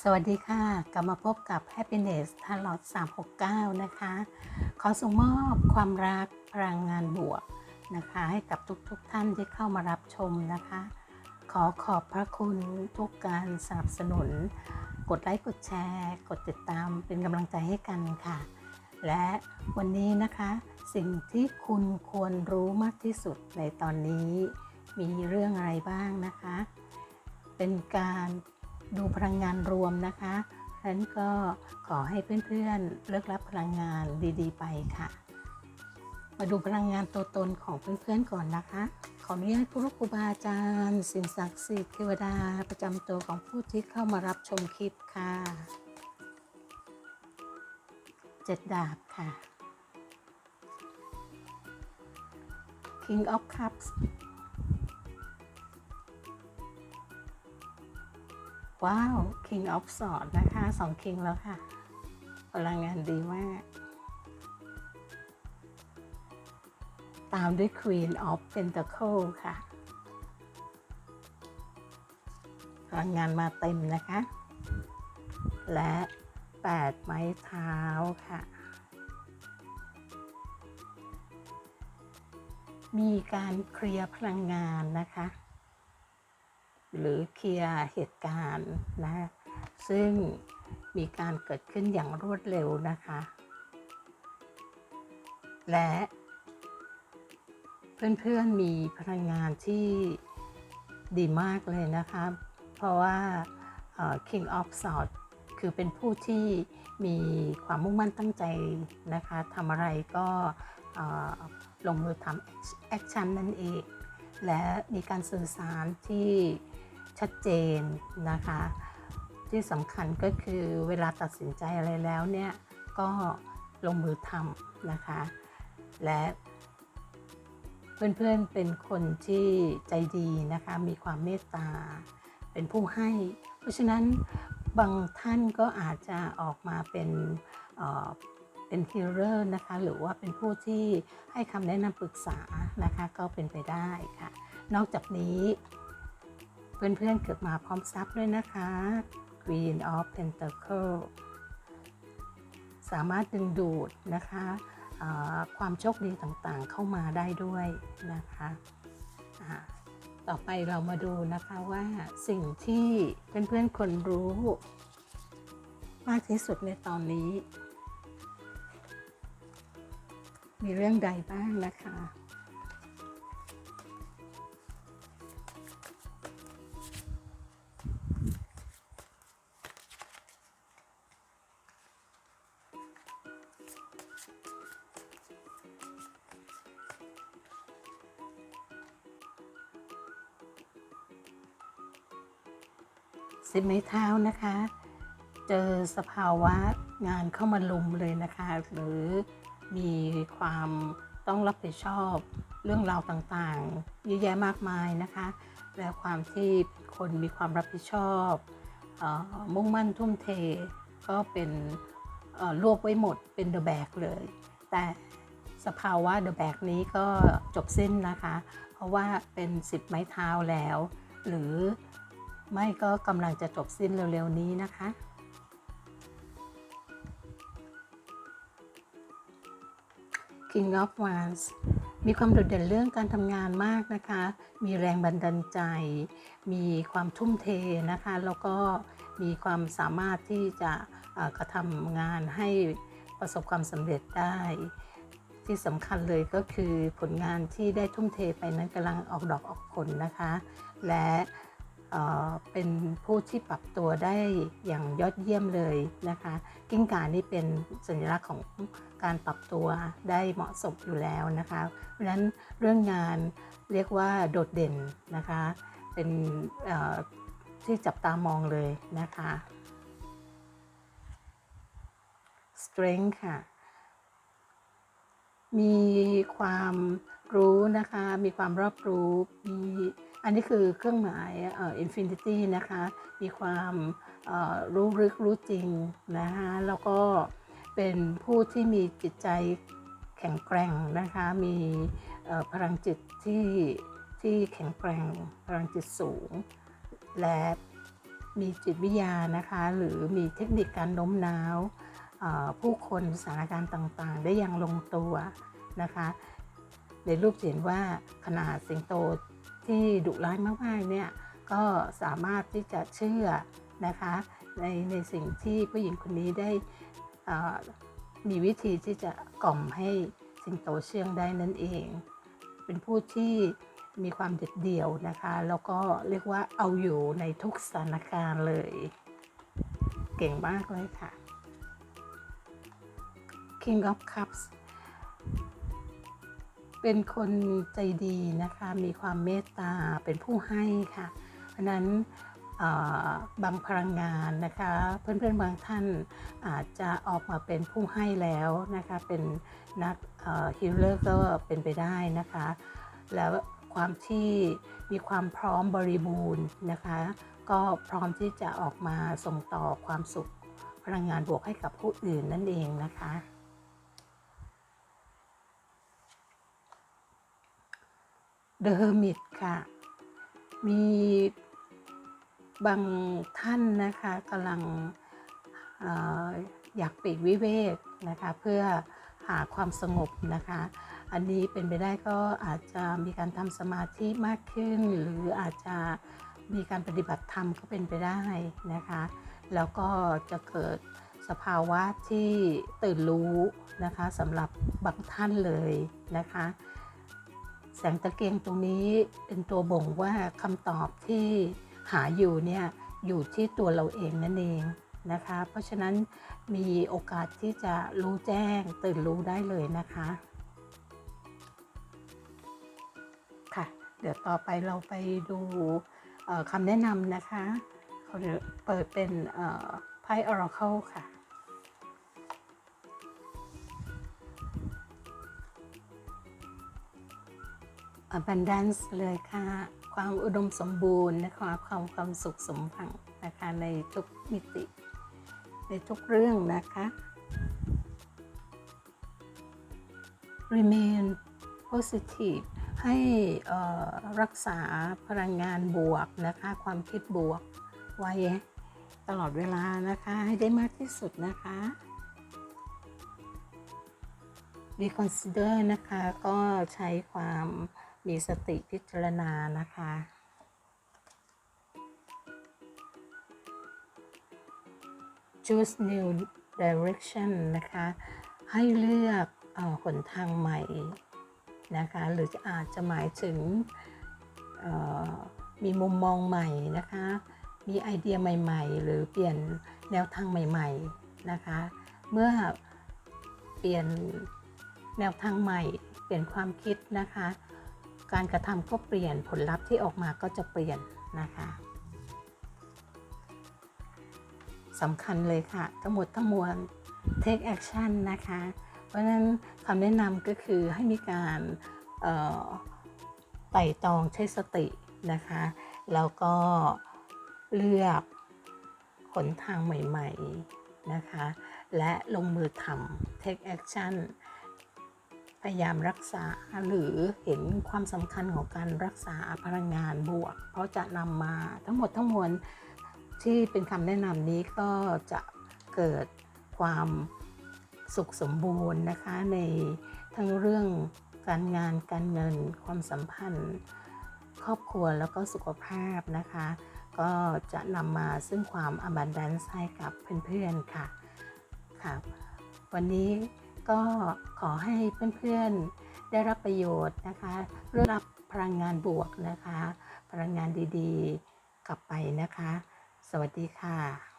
สวัสดีค่ะ กลับมาพบกับ Happiness t a l o t 369 นะคะ ขอส่งมอบความรักพลังงานบวกนะคะ ให้กับทุกๆทท่านที่เข้ามารับชมนะคะ ขอขอบพระคุณทุกการสนับสนุน กดไลค์กดแชร์ กดติดตามเป็นกำลังใจให้กันค่ะ และวันนี้นะคะ สิ่งที่คุณควรรู้มากที่สุดในตอนนี้ มีเรื่องอะไรบ้างนะคะ เป็นการ ดูพลังงานรวมนะคะฉะนั้นก็ขอให้เพื่อนๆเลือกรับพลังงานดีๆ ไปค่ะ มาดูพลังงานตัวตนของเพื่อนๆก่อนนะคะ ขออนุญาตครูครูบาอาจารย์ สิ่งศักดิ์สิทธิ์เทวดาประจำตัวของผู้ที่เข้ามารับชมคลิปค่ะเจ็ดดาบค่ะ King of Cups ว้าว King of s w o r d นะคะสอง King แล้วค่ะ พลังงานดีมาก ตามด้วย Queen of Pentacle ค่ะ พลังงานมาเต็มนะคะ และ 8 ไม้เท้าค่ะ มีการเคลียร์พลังงานนะคะ หรือเคลียร์เหตุการณ์นะซึ่งมีการเกิดขึ้นอย่างรวดเร็วนะคะ และเพื่อนๆมีพลังงานที่ดีมากเลยนะคะ เพราะว่าเอ่อ King of Swords คือเป็นผู้ที่มีความมุ่งมั่นตั้งใจนะคะทำอะไรก็ลงมือทำแอคชั่นนั่นเอง และมีการสื่อสารที่ ชัดเจนนะคะ ที่สำคัญก็คือเวลาตัดสินใจอะไรแล้วเนี่ยก็ลงมือทำนะคะ และเพื่อนๆเป็นคนที่ใจดีนะคะ มีความเมตตา เป็นผู้ให้ เพราะฉะนั้นบางท่านก็อาจจะออกมาเป็นเออเป็นฮีโร่นะคะ หรือว่าเป็นผู้ที่ให้คำแนะนำปรึกษานะคะ ก็เป็นไปได้ค่ะ นอกจากนี้ เพื่อนๆเกิดมาพร้อมทรัพย์ด้วยนะคะ Queen of Pentacle สามารถดึงดูดนะคะความโชคดีต่างๆเข้ามาได้ด้วยนะคะต่อไปเรามาดูนะคะว่าสิ่งที่เพื่อนๆคนรู้ มากที่สุดในตอนนี้ มีเรื่องใดบ้างนะคะ สิบไม้เท้านะคะ เจอสภาวะงานเข้ามาลุมเลยนะคะ หรือมีความต้องรับผิดชอบเรื่องราวต่างๆเยอะแยะมากมายนะคะ และความที่คนมีความรับผิดชอบออมุ่งมั่นทุ่มเท ก็เป็นรวบไว้หมดเป็นเดอะแบกเลย แต่สภาวะเดอะแบกนี้ก็จบสิ้นนะคะ เพราะว่าเป็นสิบไม้เท้าแล้ว หรือ ไม่ก็กำลังจะจบสิ้นเร็วๆนี้นะคะ King of Wands มีความโดดเด่นเรื่องการทำงานมากนะคะ มีแรงบันดาลใจ มีความทุ่มเทนะคะ แล้วก็มีความสามารถที่จะกระทำงานให้ประสบความสำเร็จได้ ที่สำคัญเลยก็คือผลงานที่ได้ทุ่มเทไปนั้นกำลังออกดอกออกผลนะคะ และ เป็นผู้ที่ปรับตัวได้อย่างยอดเยี่ยมเลยนะคะ กิ้งก่านี่เป็นสัญลักษณ์ของการปรับตัวได้เหมาะสมอยู่แล้วนะคะ เพราะฉะนั้นเรื่องงานเรียกว่าโดดเด่นนะคะ เป็นที่จับตามองเลยนะคะ strength ค่ะ มีความ รู้นะคะ มีความรอบรู้มีอันนี้คือเครื่องหมายเอ่อ infinity นะคะ มีความเอ่อรู้ลึกรู้จริงนะคะแล้วก็เป็นผู้ที่มีจิตใจแข็งแกร่งนะคะ มีเอ่อพลังจิตที่ที่แข็งแกร่งพลังจิตสูง และมีจิตวิทยานะคะ หรือมีเทคนิคการโน้มน้าวผู้คนสถานการณ์ต่างๆ ได้อย่างลงตัวนะคะ ในรูปเห็นว่าขนาดสิงโตที่ดุร้ายมากๆเนี่ยก็สามารถที่จะเชื่อนะคะในในสิ่งที่ผู้หญิงคนนี้ได้อ่อมีวิธีที่จะกล่อมให้สิงโตเชื่องได้นั่นเอง เป็นผู้ที่มีความเด็ดเดี่ยวนะคะ แล้วก็เรียกว่าเอาอยู่ในทุกสถานการณ์เลย เก่งมากเลยค่ะ King of Cups เป็นคนใจดีนะคะ มีความเมตตา เป็นผู้ให้ค่ะ เพราะนั้นบางพลังงานนะคะ เพื่อนๆบางท่านอาจจะออกมาเป็นผู้ให้แล้วนะคะ เป็นนักฮิลเลอร์ก็เป็นไปได้นะคะ แล้วความที่มีความพร้อมบริบูรณ์นะคะ ก็พร้อมที่จะออกมาส่งต่อความสุขพลังงานบวกให้กับผู้อื่นนั่นเองนะคะ The Hermit ค่ะ มีบางท่านนะคะกำลังออยากปีกวิเวกนะคะ เพื่อหาความสงบนะคะ อันนี้เป็นไปได้ก็อาจจะมีการทำสมาธิมากขึ้น หรืออาจจะมีการปฏิบัติธรรมก็เป็นไปได้นะคะ แล้วก็จะเกิดสภาวะที่ตื่นรู้นะคะสำหรับบางท่านเลยนะคะ แสงตะเกียงตรงนี้เป็นตัวบ่งว่าคำตอบที่หาอยู่เนี่ยอยู่ที่ตัวเราเองนั่นเองนะคะ เพราะฉะนั้นมีโอกาสที่จะรู้แจ้งตื่นรู้ได้เลยนะคะค่ะ เดี๋ยวต่อไปเราไปดูคำแนะนำนะคะ เขาจะเปิดเป็นเอ่อไพ่ Oracle ค่ะ abundance เลยค่ะ ความอุดมสมบูรณ์นะคะความความสุขสมหวังนะคะในทุกมิติ ในทุกเรื่องนะคะ remain positive ให้รักษาพลังงานบวกนะคะ ความคิดบวกไว้ตลอดเวลานะคะ ให้ได้มากที่สุดนะคะ reconsider นะคะ ก็ใช้ความ มีสติพิจารณานะคะ choose new direction นะคะ ให้เลือกอหนทางใหม่นะคะ หรืออาจจะหมายถึงมีมุมมองใหม่นะคะ มีไอเดียใหม่ๆ หรือเปลี่ยนแนวทางใหม่ๆนะคะ เมื่อเปลี่ยนแนวทางใหม่ เปลี่ยนความคิดนะคะ การกระทำก็เปลี่ยนผลลัพธ์ที่ออกมาก็จะเปลี่ยนนะคะสำคัญเลยค่ะ ทั้งหมดทั้งมวล take action นะคะ เพราะฉะนั้นคำแนะนำก็คือให้มีการไต่ตองใช้สตินะคะ แล้วก็เลือกหนทางใหม่ ๆ นะคะ และลงมือทำ take action พยายามรักษาหรือเห็นความสำคัญของการรักษาพลังงานบวก เพราะจะนำมาทั้งหมดทั้งมวลที่เป็นคำแนะนำนี้ก็จะเกิดความสุขสมบูรณ์นะคะในทั้งเรื่องการงานการเงิน ความสัมพันธ์ ครอบครัวแล้วก็สุขภาพนะคะ ก็จะนำมาซึ่งความ abundance ให้กับเพื่อนๆค่ะค่ะ วันนี้ ก็ขอให้เพื่อนๆได้รับประโยชน์นะคะเรื่องรับพลังงานบวกนะคะ พลังงานดีๆ กลับไปนะคะ สวัสดีค่ะ